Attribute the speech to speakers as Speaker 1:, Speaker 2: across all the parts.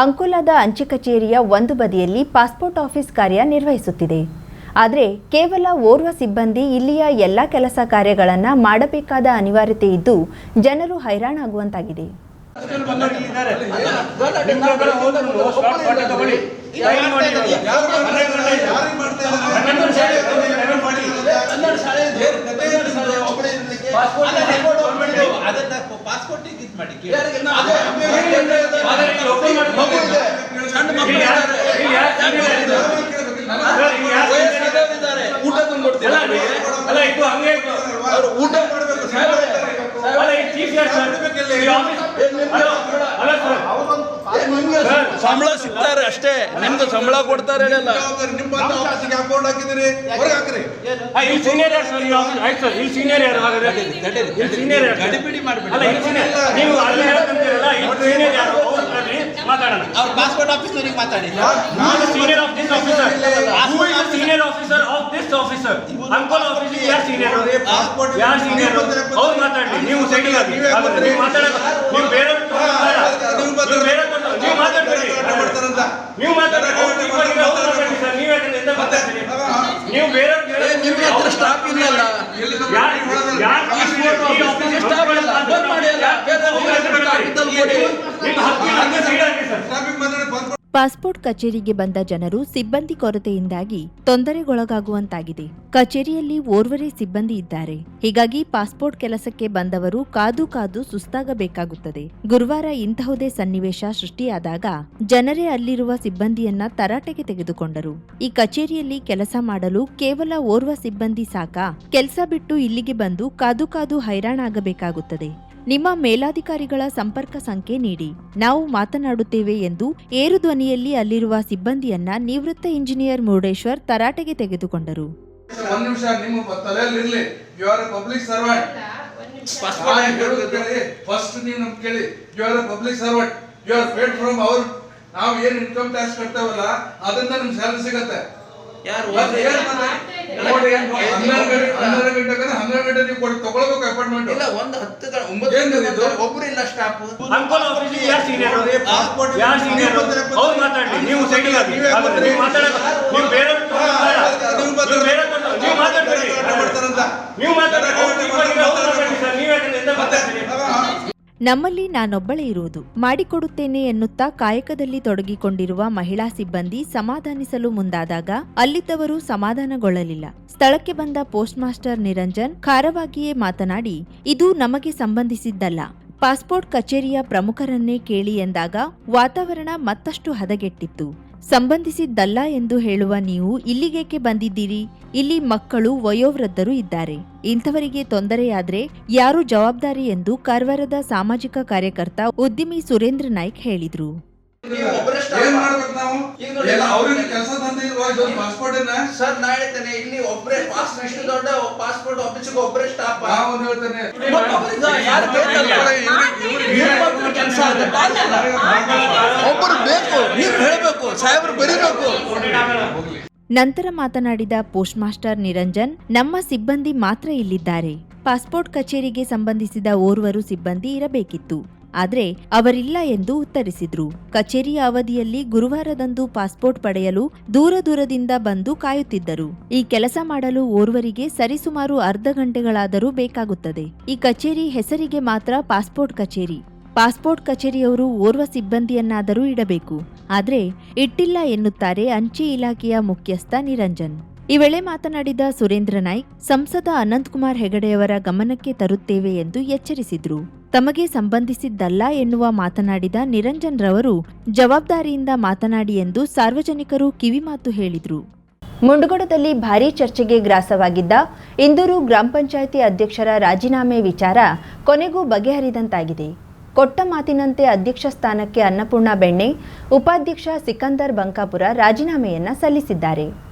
Speaker 1: ಅಂಕೋಲಾದ ಅಂಚೆ ಕಚೇರಿಯ ಒಂದು ಬದಿಯಲ್ಲಿ ಪಾಸ್ಪೋರ್ಟ್ ಆಫೀಸ್ ಕಾರ್ಯ ನಿರ್ವಹಿಸುತ್ತಿದೆ. ಆದರೆ ಕೇವಲ ಓರ್ವ ಸಿಬ್ಬಂದಿ ಇಲ್ಲಿಯ ಎಲ್ಲ ಕೆಲಸ ಕಾರ್ಯಗಳನ್ನು ಮಾಡಬೇಕಾದ ಅನಿವಾರ್ಯತೆ ಇದ್ದು ಜನರು ಹೈರಾಣಾಗುವಂತಾಗಿದೆ.
Speaker 2: ಪಾಸ್ಪೋರ್ಟ್ ಇದು ಮಾಡಿ
Speaker 3: ಊಟ ತಂದ್ಕೊಡ್ತೀರಾ
Speaker 4: ಅಲ್ಲ ಇದು ಹಂಗೆ
Speaker 3: ಅವ್ರು ಊಟ
Speaker 4: ಅಲ್ಲ ಈ ಚೀಫ್ ಯಾರು ಸರ್ ಈ ಆಫೀಸ್ ಅಲ್ಲ ಸರ್ ಸರ್
Speaker 3: ಸಂಬಳ ಸಿಗ್ತಾರೆ ಅಷ್ಟೇ ನಿಮ್ದು ಸಂಬಳ ಕೊಡ್ತಾರೆ ಹೇಳಲ್ಲ
Speaker 4: ಇಲ್ಲಿ ಸೀನಿಯರ್ ಯಾರು ಸರ್ ಆಯ್ತು ಸರ್ ಇಲ್ಲಿ ಸೀನಿಯರ್ ಯಾರು ಹಾಗಾದ್ರೆ? ಇಲ್ಲಿ ಸೀನಿಯರ್ ಯಾರು
Speaker 2: ಗಡಿಬಿಡಿ ಮಾಡ್ಬೇಡಿ.
Speaker 4: ಅಲ್ಲ ಇಲ್ಲಿ senior- ನೀವು ಅಲ್ಲಿ ಹೇಳ್ಕೊಂತೀರಲ್ಲ ಇಲ್ಲಿ ಸೀನಿಯರ್ ಯಾರು? ಮಾತಾಡೋಣ.
Speaker 2: ಅವ್ರ ಪಾಸ್ಪೋರ್ಟ್ ಮಾತಾಡಿ.
Speaker 4: Senior of this officer this officer? Who is the senior officer of this officer? Ankola ಆಫೀಸಿಗೆ ಯಾರು senior? ಯಾರು senior? ಅವ್ರು ಮಾತಾಡ್ಲಿ. ನೀವು ಸೈಡಿಗೆ ಆಗಿ. ನೀವು ಮಾತಾಡೋದು. ನೀವು ಬೇರೆ ನೀವು ಬೇರೆ ನೀವು ಮಾತಾಡ್ಬೇಡಿ ನೀವು ಮಾತಾಡ್ಬೇಡಿ ಅವ್ರು ನೀವು ಮಾತಾಡಿ, ಅವ್ರು ಮಾತಾಡಿ ಸರ್ ನೀವು ಯಾಕಂದ್ರೆ ಎಂತ ಮಾತಾಡ್ತೀರಿ ನೀವು ಬೇರೆ
Speaker 3: ನಿಮ್ಗೆ ಹತ್ರ ಸ್ಟಾಪ್ ಇಲ್ಲಲ್ಲ
Speaker 4: ಆಫೀಸಿಗೆ
Speaker 3: ಸ್ಟಾಪ್ ಇಲ್ಲ
Speaker 1: ಪಾಸ್ಪೋರ್ಟ್ ಕಚೇರಿಗೆ ಬಂದ ಜನರು ಸಿಬ್ಬಂದಿ ಕೊರತೆಯಿಂದಾಗಿ ತೊಂದರೆಗೊಳಗಾಗುವಂತಾಗಿದೆ. ಕಚೇರಿಯಲ್ಲಿ ಓರ್ವರೇ ಸಿಬ್ಬಂದಿ ಇದ್ದಾರೆ. ಹೀಗಾಗಿ ಪಾಸ್ಪೋರ್ಟ್ ಕೆಲಸಕ್ಕೆ ಬಂದವರು ಕಾದು ಕಾದು ಸುಸ್ತಾಗಬೇಕಾಗುತ್ತದೆ. ಗುರುವಾರ ಇಂತಹುದೇ ಸನ್ನಿವೇಶ ಸೃಷ್ಟಿಯಾದಾಗ ಜನರೇ ಅಲ್ಲಿರುವ ಸಿಬ್ಬಂದಿಯನ್ನ ತರಾಟೆಗೆ ತೆಗೆದುಕೊಂಡರು. ಈ ಕಚೇರಿಯಲ್ಲಿ ಕೆಲಸ ಮಾಡಲು ಕೇವಲ ಓರ್ವ ಸಿಬ್ಬಂದಿ ಸಾಕಾ. ಕೆಲಸ ಬಿಟ್ಟು ಇಲ್ಲಿಗೆ ಬಂದು ಕಾದು ಕಾದು ಹೈರಾಣಾಗಬೇಕಾಗುತ್ತದೆ. ನಿಮ್ಮ ಮೇಲಾಧಿಕಾರಿಗಳ ಸಂಪರ್ಕ ಸಂಖ್ಯೆ ನೀಡಿ. ನಾವು ಮಾತನಾಡುತ್ತೇವೆ ಎಂದು ಏರು ಧ್ವನಿಯಲ್ಲಿ ಅಲ್ಲಿರುವ ಸಿಬ್ಬಂದಿಯನ್ನ ನಿವೃತ್ತ ಇಂಜಿನಿಯರ್ ಮುರುಡೇಶ್ವರ್ ತರಾಟೆಗೆ ತೆಗೆದುಕೊಂಡರು.
Speaker 5: ಫಸ್ಟ್ ನೀವು ನಮ್ಗೆ ಕೇಳಿ. You are public servant you are paid from ಅವ್ರ ನಾವು ಏನ್ ಇನ್ಕಮ್ ಟ್ಯಾಕ್ಸ್ ಕಟ್ತೇವಲ್ಲ ಅದರಿಂದ ಸ್ಯಾಲರಿ ಸಿಗತ್ತೆ.
Speaker 2: ಯಾರು
Speaker 5: ಹನ್ನೆರಡು ಗಂಟೆ ಹನ್ನೆರಡು ಗಂಟೆ ನೀವು ಕೊಟ್ಟು ತಗೊಳ್ಬೇಕು ಅಪಾಯಿಂಟ್ಮೆಂಟ್
Speaker 2: ಇಲ್ಲ ಒಂದು ಹತ್ತು ಒಂಬತ್ತು ಒಬ್ರು ಇಲ್ಲ ಸ್ಟಾಫ್
Speaker 4: ಅಂಕೋಲ ಯಾರು senior? ಯಾರು? ಅವ್ರು ಮಾತಾಡ್ಲಿ. ನೀವು ಸೈಡಿಗೆ ಆಗಿ. ಹಾಗಾದ್ರೆ ನೀವು ಮಾತಾಡೋದು ನೀವು ಬೇರೆ ನೀವು ಬೇರೆ ನೀವು ಮಾತಾಡ್ಬೇಡಿ ನೀವು ಮಾತಾಡ್ಬೇಡಿ ಅವ್ರು ನೀವು ಮಾತಾಡಿ, ಅವ್ರು ಮಾತಾಡಿ ಸರ್ ನೀವು ಯಾಕಂದ್ರೆ ಎಂತ ಮಾತಾಡ್ತೀರಿ
Speaker 1: ನಮ್ಮಲ್ಲಿ ನಾನೊಬ್ಬಳೇ ಇರುವುದು. ಮಾಡಿಕೊಡುತ್ತೇನೆ ಎನ್ನುತ್ತಾ ಕಾಯಕದಲ್ಲಿ ತೊಡಗಿಕೊಂಡಿರುವ ಮಹಿಳಾ ಸಿಬ್ಬಂದಿ ಸಮಾಧಾನಿಸಲು ಮುಂದಾದಾಗ ಅಲ್ಲಿದ್ದವರು ಸಮಾಧಾನಗೊಳ್ಳಲಿಲ್ಲ. ಸ್ಥಳಕ್ಕೆ ಬಂದ ಪೋಸ್ಟ್ ಮಾಸ್ಟರ್ ನಿರಂಜನ್ ಖಾರವಾಗಿಯೇ ಮಾತನಾಡಿ, ಇದು ನಮಗೆ ಸಂಬಂಧಿಸಿದ್ದಲ್ಲ. ಪಾಸ್ಪೋರ್ಟ್ ಕಚೇರಿಯ ಪ್ರಮುಖರನ್ನೇ ಕೇಳಿ ಎಂದಾಗ ವಾತಾವರಣ ಮತ್ತಷ್ಟು ಹದಗೆಟ್ಟಿತ್ತು. ಸಂಬಂಧಿಸಿದ್ದಲ್ಲ ಎಂದು ಹೇಳುವ ನೀವು ಇಲ್ಲಿಗೇಕೆ ಬಂದಿದ್ದೀರಿ ಇಲ್ಲಿ ಮಕ್ಕಳು, ವಯೋವೃದ್ಧರು ಇದ್ದಾರೆ ಇಂಥವರಿಗೆ ತೊಂದರೆಯಾದರೆ ಯಾರು ಜವಾಬ್ದಾರಿ ಎಂದು ಕಾರವಾರದ ಸಾಮಾಜಿಕ ಕಾರ್ಯಕರ್ತ ಉದ್ಯಮಿ ಸುರೇಂದ್ರ ನಾಯ್ಕ್ ಹೇಳಿದ್ರು.
Speaker 5: ಏನ್ ಮಾಡ್ಬೇಕು ನಾವು?
Speaker 2: ಈಗ ನೋಡಿ,
Speaker 5: ಎಲ್ಲ ಅವ್ರಿಗೆ ಕೆಲಸ ತಂದಿಲ್ವಾ ಇದೊಂದು ಪಾಸ್ಪೋರ್ಟ್ ಅನ್ನ
Speaker 2: ಸರ್ ನಾ ಹೇಳ್ತೇನೆ ಇಲ್ಲಿ ಒಬ್ಬರೇ ಪಾಸ್ ಇಷ್ಟು ದೊಡ್ಡ ಪಾಸ್ಪೋರ್ಟ್ ಆಫೀಸಿಗೆ ಒಬ್ಬರೇ ಸ್ಟಾಫ್
Speaker 5: ನಾವು ಹೇಳ್ತೇನೆ.
Speaker 2: ಯಾರು ಕೆಲಸ ಒಬ್ಬರು ಬೇಕು ನೀವು ಹೇಳಬೇಕು ಸಾಹೇಬ್ರು ಬರೀಬೇಕು.
Speaker 1: ನಂತರ ಮಾತನಾಡಿದ ಪೋಸ್ಟ್ ಮಾಸ್ಟರ್ ನಿರಂಜನ್ ನಮ್ಮ ಸಿಬ್ಬಂದಿ ಮಾತ್ರ ಇಲ್ಲಿದ್ದಾರೆ. ಪಾಸ್ಪೋರ್ಟ್ ಕಚೇರಿಗೆ ಸಂಬಂಧಿಸಿದ ಓರ್ವರು ಸಿಬ್ಬಂದಿ ಇರಬೇಕಿತ್ತು. ಆದ್ರೆ ಅವರಿಲ್ಲ ಎಂದು ಉತ್ತರಿಸಿದ್ರು. ಕಚೇರಿಯ ಅವಧಿಯಲ್ಲಿ ಗುರುವಾರದಂದು ಪಾಸ್ಪೋರ್ಟ್ ಪಡೆಯಲು ದೂರ ದೂರದಿಂದ ಬಂದು ಕಾಯುತ್ತಿದ್ದರು. ಈ ಕೆಲಸ ಮಾಡಲು ಓರ್ವರಿಗೆ ಸರಿಸುಮಾರು ಅರ್ಧ ಗಂಟೆಗಳಾದರೂ ಬೇಕಾಗುತ್ತದೆ. ಈ ಕಚೇರಿ ಹೆಸರಿಗೆ ಮಾತ್ರ ಪಾಸ್ಪೋರ್ಟ್ ಕಚೇರಿ. ಪಾಸ್ಪೋರ್ಟ್ ಕಚೇರಿಯವರು ಓರ್ವ ಸಿಬ್ಬಂದಿಯನ್ನಾದರೂ ಇಡಬೇಕು. ಆದರೆ ಇಟ್ಟಿಲ್ಲ ಎನ್ನುತ್ತಾರೆ ಅಂಚೆ ಇಲಾಖೆಯ ಮುಖ್ಯಸ್ಥ ನಿರಂಜನ್. ಈ ವೇಳೆ ಮಾತನಾಡಿದ ಸುರೇಂದ್ರ ನಾಯ್ಕ್, ಸಂಸದ ಅನಂತಕುಮಾರ್ ಹೆಗಡೆಯವರ ಗಮನಕ್ಕೆ ತರುತ್ತೇವೆ ಎಂದು ಎಚ್ಚರಿಸಿದ್ರು. ತಮಗೆ ಸಂಬಂಧಿಸಿದ್ದಲ್ಲ ಎನ್ನುವ ಮಾತನಾಡಿದ ನಿರಂಜನ್ ರವರು ಜವಾಬ್ದಾರಿಯಿಂದ ಮಾತನಾಡಿ ಎಂದು ಸಾರ್ವಜನಿಕರು ಕಿವಿಮಾತು ಹೇಳಿದರು. ಮುಂಡಗೋಡದಲ್ಲಿ ಭಾರೀ ಚರ್ಚೆಗೆ ಗ್ರಾಸವಾಗಿದ್ದ ಇಂದೂರು ಗ್ರಾಮ ಪಂಚಾಯಿತಿ ಅಧ್ಯಕ್ಷರ ರಾಜೀನಾಮೆ ವಿಚಾರ ಕೊನೆಗೂ ಬಗೆಹರಿದಂತಾಗಿದೆ. ಕೊಟ್ಟ ಮಾತಿನಂತೆ ಅಧ್ಯಕ್ಷ ಸ್ಥಾನಕ್ಕೆ ಅನ್ನಪೂರ್ಣ ಬೆಣ್ಣೆ, ಉಪಾಧ್ಯಕ್ಷ ಸಿಕಂದರ್ ಬಂಕಾಪುರ ರಾಜೀನಾಮೆಯನ್ನ ಸಲ್ಲಿಸಿದ್ದಾರೆ.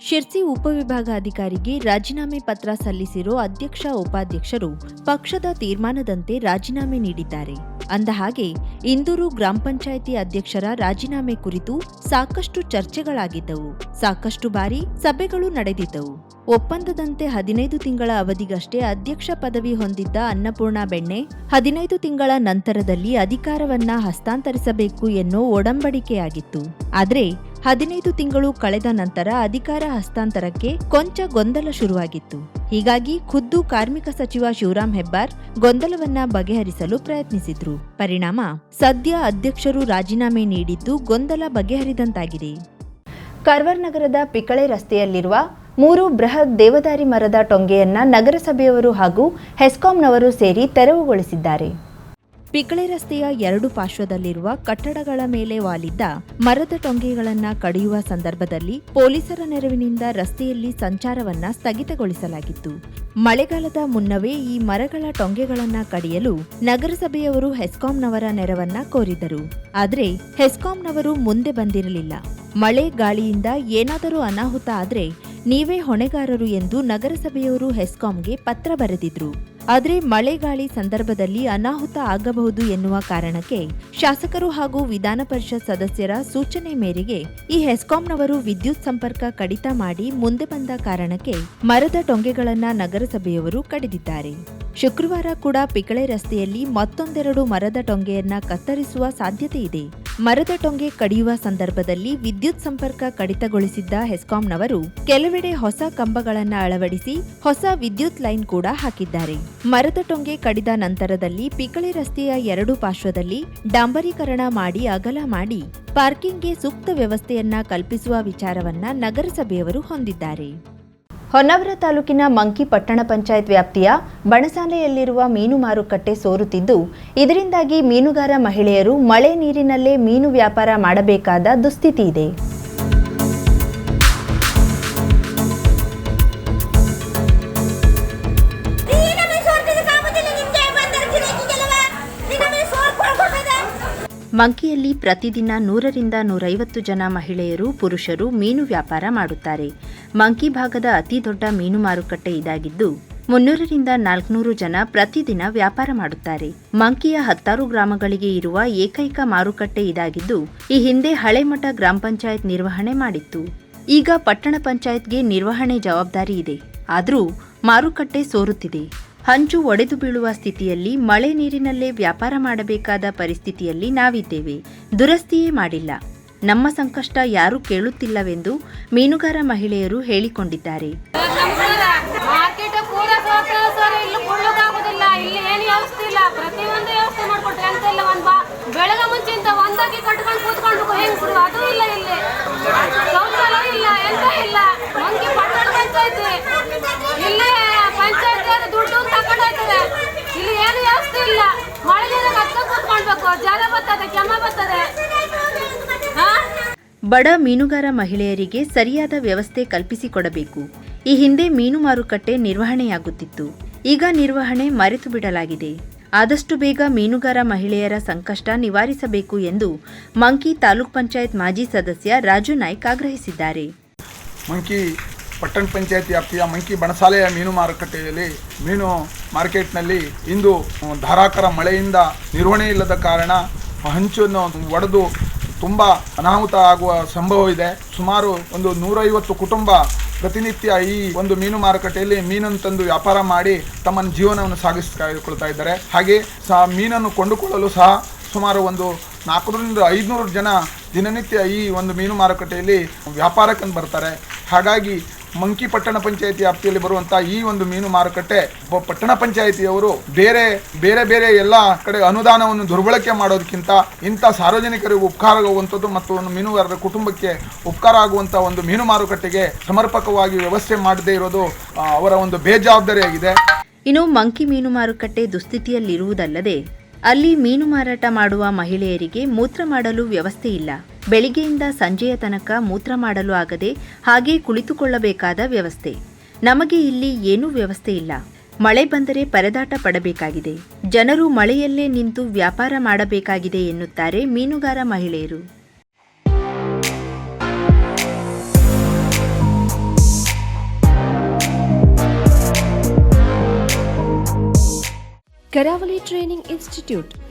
Speaker 1: ಶಿರ್ಸಿ ಉಪವಿಭಾಗಾಧಿಕಾರಿಗೆ ರಾಜೀನಾಮೆ ಪತ್ರ ಸಲ್ಲಿಸಿರೋ ಅಧ್ಯಕ್ಷ ಉಪಾಧ್ಯಕ್ಷರು ಪಕ್ಷದ ತೀರ್ಮಾನದಂತೆ ರಾಜೀನಾಮೆ ನೀಡಿದ್ದಾರೆ. ಅಂದಹಾಗೆ ಇಂದೂರು ಗ್ರಾಮ ಪಂಚಾಯಿತಿ ಅಧ್ಯಕ್ಷರ ರಾಜೀನಾಮೆ ಕುರಿತು ಸಾಕಷ್ಟು ಚರ್ಚೆಗಳಾಗಿದ್ದವು. ಸಾಕಷ್ಟು ಬಾರಿ ಸಭೆಗಳು ನಡೆದಿದ್ದವು. ಒಪ್ಪಂದದಂತೆ ಹದಿನೈದು ತಿಂಗಳ ಅವಧಿಗಷ್ಟೇ ಅಧ್ಯಕ್ಷ ಪದವಿ ಹೊಂದಿದ್ದ ಅನ್ನಪೂರ್ಣ ಬೆಣ್ಣೆ ಹದಿನೈದು ತಿಂಗಳ ನಂತರದಲ್ಲಿ ಅಧಿಕಾರವನ್ನ ಹಸ್ತಾಂತರಿಸಬೇಕು ಎನ್ನೋ ಒಡಂಬಡಿಕೆಯಾಗಿತ್ತು. ಆದ್ರೆ ಹದಿನೈದು ತಿಂಗಳು ಕಳೆದ ನಂತರ ಅಧಿಕಾರ ಹಸ್ತಾಂತರಕ್ಕೆ ಕೊಂಚ ಗೊಂದಲ ಶುರುವಾಗಿತ್ತು. ಹೀಗಾಗಿ ಖುದ್ದು ಕಾರ್ಮಿಕ ಸಚಿವ ಶಿವರಾಮ್ ಹೆಬ್ಬಾರ್ ಗೊಂದಲವನ್ನ ಬಗೆಹರಿಸಲು ಪ್ರಯತ್ನಿಸಿದ್ರು. ಪರಿಣಾಮ, ಸದ್ಯ ಅಧ್ಯಕ್ಷರು ರಾಜೀನಾಮೆ ನೀಡಿದ್ದು ಗೊಂದಲ ಬಗೆಹರಿದಂತಾಗಿದೆ. ಕರ್ವರ್ ನಗರದ ಪಿಕಳೆ ರಸ್ತೆಯಲ್ಲಿರುವ ಮೂರು ಬೃಹತ್ ದೇವದಾರಿ ಮರದ ಟೊಂಗೆಯನ್ನ ನಗರಸಭೆಯವರು ಹಾಗೂ ಹೆಸ್ಕಾಂನವರು ಸೇರಿ ತೆರವುಗೊಳಿಸಿದ್ದಾರೆ. ಪಿಕಳೆ ರಸ್ತೆಯ ಎರಡು ಪಾರ್ಶ್ವದಲ್ಲಿರುವ ಕಟ್ಟಡಗಳ ಮೇಲೆ ವಾಲಿದ್ದ ಮರದ ಟೊಂಗೆಗಳನ್ನ ಕಡಿಯುವ ಸಂದರ್ಭದಲ್ಲಿ ಪೊಲೀಸರ ನೆರವಿನಿಂದ ರಸ್ತೆಯಲ್ಲಿ ಸಂಚಾರವನ್ನ ಸ್ಥಗಿತಗೊಳಿಸಲಾಗಿತ್ತು. ಮಳೆಗಾಲದ ಮುನ್ನವೇ ಈ ಮರಗಳ ಟೊಂಗೆಗಳನ್ನ ಕಡಿಯಲು ನಗರಸಭೆಯವರು ಹೆಸ್ಕಾಂನವರ ನೆರವನ್ನ ಕೋರಿದರು. ಆದರೆ ಹೆಸ್ಕಾಂನವರು ಮುಂದೆ ಬಂದಿರಲಿಲ್ಲ. ಮಳೆ ಗಾಳಿಯಿಂದ ಏನಾದರೂ ಅನಾಹುತ ಆದರೆ ನೀವೇ ಹೊಣೆಗಾರರು ಎಂದು ನಗರಸಭೆಯವರು ಹೆಸ್ಕಾಂಗೆ ಪತ್ರ ಬರೆದಿದ್ರು. ಆದರೆ ಮಳೆ ಗಾಳಿ ಸಂದರ್ಭದಲ್ಲಿ ಅನಾಹುತ ಆಗಬಹುದು ಎನ್ನುವ ಕಾರಣಕ್ಕೆ ಶಾಸಕರು ಹಾಗೂ ವಿಧಾನ ಪರಿಷತ್ ಸದಸ್ಯರ ಸೂಚನೆ ಮೇರೆಗೆ ಈ ಹೆಸ್ಕಾಂನವರು ವಿದ್ಯುತ್ ಸಂಪರ್ಕ ಕಡಿತ ಮಾಡಿ ಮುಂದೆ ಬಂದ ಕಾರಣಕ್ಕೆ ಮರದ ಟೊಂಗೆಗಳನ್ನ ನಗರಸಭೆಯವರು ಕಡಿದಿದ್ದಾರೆ. ಶುಕ್ರವಾರ ಕೂಡ ಪಿಕಳೆ ರಸ್ತೆಯಲ್ಲಿ ಮತ್ತೊಂದೆರಡು ಮರದ ಟೊಂಗೆಯನ್ನ ಕತ್ತರಿಸುವ ಸಾಧ್ಯತೆ ಇದೆ. ಮರದ ಟೊಂಗೆ ಕಡಿಯುವ ಸಂದರ್ಭದಲ್ಲಿ ವಿದ್ಯುತ್ ಸಂಪರ್ಕ ಕಡಿತಗೊಳಿಸಿದ್ದ ಹೆಸ್ಕಾಂನವರು ಕೆಲವೆಡೆ ಹೊಸ ಕಂಬಗಳನ್ನು ಅಳವಡಿಸಿ ಹೊಸ ವಿದ್ಯುತ್ ಲೈನ್ ಕೂಡ ಹಾಕಿದ್ದಾರೆ. ಮರದ ಟೊಂಗೆ ಕಡಿದ ನಂತರದಲ್ಲಿ ಪಿಕಳಿ ರಸ್ತೆಯ ಎರಡು ಪಾರ್ಶ್ವದಲ್ಲಿ ಡಾಂಬರೀಕರಣ ಮಾಡಿ ಅಗಲ ಮಾಡಿ ಪಾರ್ಕಿಂಗ್ಗೆ ಸೂಕ್ತ ವ್ಯವಸ್ಥೆಯನ್ನ ಕಲ್ಪಿಸುವ ವಿಚಾರವನ್ನ ನಗರಸಭೆಯವರು ಹೊಂದಿದ್ದಾರೆ. ಹೊನ್ನಾವರ ತಾಲೂಕಿನ ಮಂಕಿ ಪಟ್ಟಣ ಪಂಚಾಯತ್ ವ್ಯಾಪ್ತಿಯ ಬಣಸಾಲೆಯಲ್ಲಿರುವ ಮೀನು ಮಾರುಕಟ್ಟೆ ಸೋರುತ್ತಿದ್ದು ಇದರಿಂದಾಗಿ ಮೀನುಗಾರ ಮಹಿಳೆಯರು ಮಳೆ ನೀರಿನಲ್ಲೇ ಮೀನು ವ್ಯಾಪಾರ ಮಾಡಬೇಕಾದ ದುಸ್ಥಿತಿ ಇದೆ. ಮಂಕಿಯಲ್ಲಿ ಪ್ರತಿದಿನ ನೂರರಿಂದ ನೂರೈವತ್ತು ಜನ ಮಹಿಳೆಯರು, ಪುರುಷರು ಮೀನು ವ್ಯಾಪಾರ ಮಾಡುತ್ತಾರೆ. ಮಂಕಿ ಭಾಗದ ಅತಿ ದೊಡ್ಡ ಮೀನು ಮಾರುಕಟ್ಟೆ ಇದಾಗಿದ್ದು, ಮುನ್ನೂರರಿಂದ ನಾಲ್ಕುನೂರು ಜನ ಪ್ರತಿದಿನ ವ್ಯಾಪಾರ ಮಾಡುತ್ತಾರೆ. ಮಂಕಿಯ ಹತ್ತಾರು ಗ್ರಾಮಗಳಿಗೆ ಇರುವ ಏಕೈಕ ಮಾರುಕಟ್ಟೆ ಇದಾಗಿದ್ದು, ಈ ಹಿಂದೆ ಹಳೆಮಠ ಗ್ರಾಮ ಪಂಚಾಯತ್ ನಿರ್ವಹಣೆ ಮಾಡಿತ್ತು. ಈಗ ಪಟ್ಟಣ ಪಂಚಾಯತ್ಗೆ ನಿರ್ವಹಣೆ ಜವಾಬ್ದಾರಿ ಇದೆ. ಆದರೂ ಮಾರುಕಟ್ಟೆ ಸೋರುತ್ತಿದೆ. ಹಂಚು ಒಡೆದು ಬೀಳುವ ಸ್ಥಿತಿಯಲ್ಲಿ ಮಳೆ ನೀರಿನಲ್ಲೇ ವ್ಯಾಪಾರ ಮಾಡಬೇಕಾದ ಪರಿಸ್ಥಿತಿಯಲ್ಲಿ ನಾವಿದ್ದೇವೆ. ದುರಸ್ತಿಯೇ ಮಾಡಿಲ್ಲ. ನಮ್ಮ ಸಂಕಷ್ಟ ಯಾರೂ ಕೇಳುತ್ತಿಲ್ಲವೆಂದು ಮೀನುಗಾರ ಮಹಿಳೆಯರು ಹೇಳಿಕೊಂಡಿದ್ದಾರೆ.
Speaker 6: ಇಲ್ಲಿ ಅದು ದುಡ್ಡು ತಗೊಂಡು ಹೋಗ್ತದೆ ಇಲ್ಲಿ ಏನು ವ್ಯವಸ್ಥೆ ಇಲ್ಲ. ಮಳೆ ಕೂತ್ಕೊಳ್ಬೇಕು. ಜಲ ಬರ್ತದೆ ಕೆಮ್ಮ ಬರ್ತದೆ.
Speaker 1: ಬಡ ಮೀನುಗಾರ ಮಹಿಳೆಯರಿಗೆ ಸರಿಯಾದ ವ್ಯವಸ್ಥೆ ಕಲ್ಪಿಸಿಕೊಡಬೇಕು. ಈ ಹಿಂದೆ ಮೀನು ಮಾರುಕಟ್ಟೆ ನಿರ್ವಹಣೆಯಾಗುತ್ತಿತ್ತು. ಈಗ ನಿರ್ವಹಣೆ ಮರೆತು ಬಿಡಲಾಗಿದೆ. ಆದಷ್ಟು ಬೇಗ ಮೀನುಗಾರ ಮಹಿಳೆಯರ ಸಂಕಷ್ಟ ನಿವಾರಿಸಬೇಕು ಎಂದು ಮಂಕಿ ತಾಲೂಕ್ ಪಂಚಾಯತ್ ಮಾಜಿ ಸದಸ್ಯ ರಾಜು ನಾಯ್ಕ್ ಆಗ್ರಹಿಸಿದ್ದಾರೆ.
Speaker 7: ಮಂಕಿ ಪಟ್ಟಣ ಪಂಚಾಯತ್ ವ್ಯಾಪ್ತಿಯ ಮಂಕಿ ಬಣಸಾಲೆಯ ಮೀನು ಮಾರುಕಟ್ಟೆಯಲ್ಲಿ ಮೀನು ಮಾರ್ಕೆಟ್ನಲ್ಲಿ ಇಂದು ಧಾರಾಕಾರ ಮಳೆಯಿಂದ ನಿರ್ವಹಣೆ ಇಲ್ಲದ ಕಾರಣ ಹಂಚನ್ನು ಒಡೆದು ತುಂಬ ಅನಾಹುತ ಆಗುವ ಸಂಭವ ಇದೆ. ಸುಮಾರು ಒಂದು ನೂರೈವತ್ತು ಕುಟುಂಬ ಪ್ರತಿನಿತ್ಯ ಈ ಒಂದು ಮೀನು ಮಾರುಕಟ್ಟೆಯಲ್ಲಿ ಮೀನನ್ನು ತಂದು ವ್ಯಾಪಾರ ಮಾಡಿ ತಮ್ಮ ಜೀವನವನ್ನು ಸಾಗಿಸಿಕೊಳ್ತಾ ಇದ್ದಾರೆ. ಹಾಗೆ ಸಹ ಮೀನನ್ನು ಕೊಂಡುಕೊಳ್ಳಲು ಸಹ ಸುಮಾರು ಒಂದು ನಾಲ್ಕರಿಂದ ಐದುನೂರು ಜನ ದಿನನಿತ್ಯ ಈ ಒಂದು ಮೀನು ಮಾರುಕಟ್ಟೆಯಲ್ಲಿ ವ್ಯಾಪಾರಕ್ಕಂದು ಬರ್ತಾರೆ. ಹಾಗಾಗಿ ಮಂಕಿ ಪಟ್ಟಣ ಪಂಚಾಯತಿ ವ್ಯಾಪ್ತಿಯಲ್ಲಿ ಬರುವಂಥ ಈ ಒಂದು ಮೀನು ಮಾರುಕಟ್ಟೆ ಪಟ್ಟಣ ಪಂಚಾಯತಿಯವರು ಬೇರೆ ಬೇರೆ ಬೇರೆ ಎಲ್ಲ ಕಡೆ ಅನುದಾನವನ್ನು ದುರ್ಬಳಕೆ ಮಾಡೋದಕ್ಕಿಂತ ಇಂಥ ಸಾರ್ವಜನಿಕರಿಗೆ ಉಪಕಾರ ಆಗುವಂಥದ್ದು ಮತ್ತು ಒಂದು ಮೀನುಗಾರರ ಕುಟುಂಬಕ್ಕೆ ಉಪಕಾರ ಆಗುವಂಥ ಒಂದು ಮೀನು ಮಾರುಕಟ್ಟೆಗೆ ಸಮರ್ಪಕವಾಗಿ ವ್ಯವಸ್ಥೆ ಮಾಡದೇ ಇರೋದು ಅವರ ಒಂದು ಬೇಜವಾಬ್ದಾರಿಯಾಗಿದೆ
Speaker 1: ಇನ್ನು ಮಂಕಿ ಮೀನು ಮಾರುಕಟ್ಟೆ ದುಸ್ಥಿತಿಯಲ್ಲಿರುವುದಲ್ಲದೆ ಅಲ್ಲಿ ಮೀನು ಮಾರಾಟ ಮಾಡುವ ಮಹಿಳೆಯರಿಗೆ ಮೂತ್ರ ಮಾಡಲು ವ್ಯವಸ್ಥೆ ಇಲ್ಲ. ಬೆಳಿಗ್ಗೆಯಿಂದ ಸಂಜೆಯ ತನಕ ಮೂತ್ರ ಮಾಡಲು ಆಗದೆ ಹಾಗೆ ಕುಳಿತುಕೊಳ್ಳಬೇಕಾದ ವ್ಯವಸ್ಥೆ. ನಮಗೆ ಇಲ್ಲಿ ಏನೂ ವ್ಯವಸ್ಥೆ ಇಲ್ಲ. ಮಳೆ ಬಂದರೆ ಪರದಾಟ ಪಡಬೇಕಾಗಿದೆ. ಜನರು ಮಳೆಯಲ್ಲೇ ನಿಂತು ವ್ಯಾಪಾರ ಮಾಡಬೇಕಾಗಿದೆ ಎನ್ನುತ್ತಾರೆ ಮೀನುಗಾರ ಮಹಿಳೆಯರು.
Speaker 8: Karavali training institute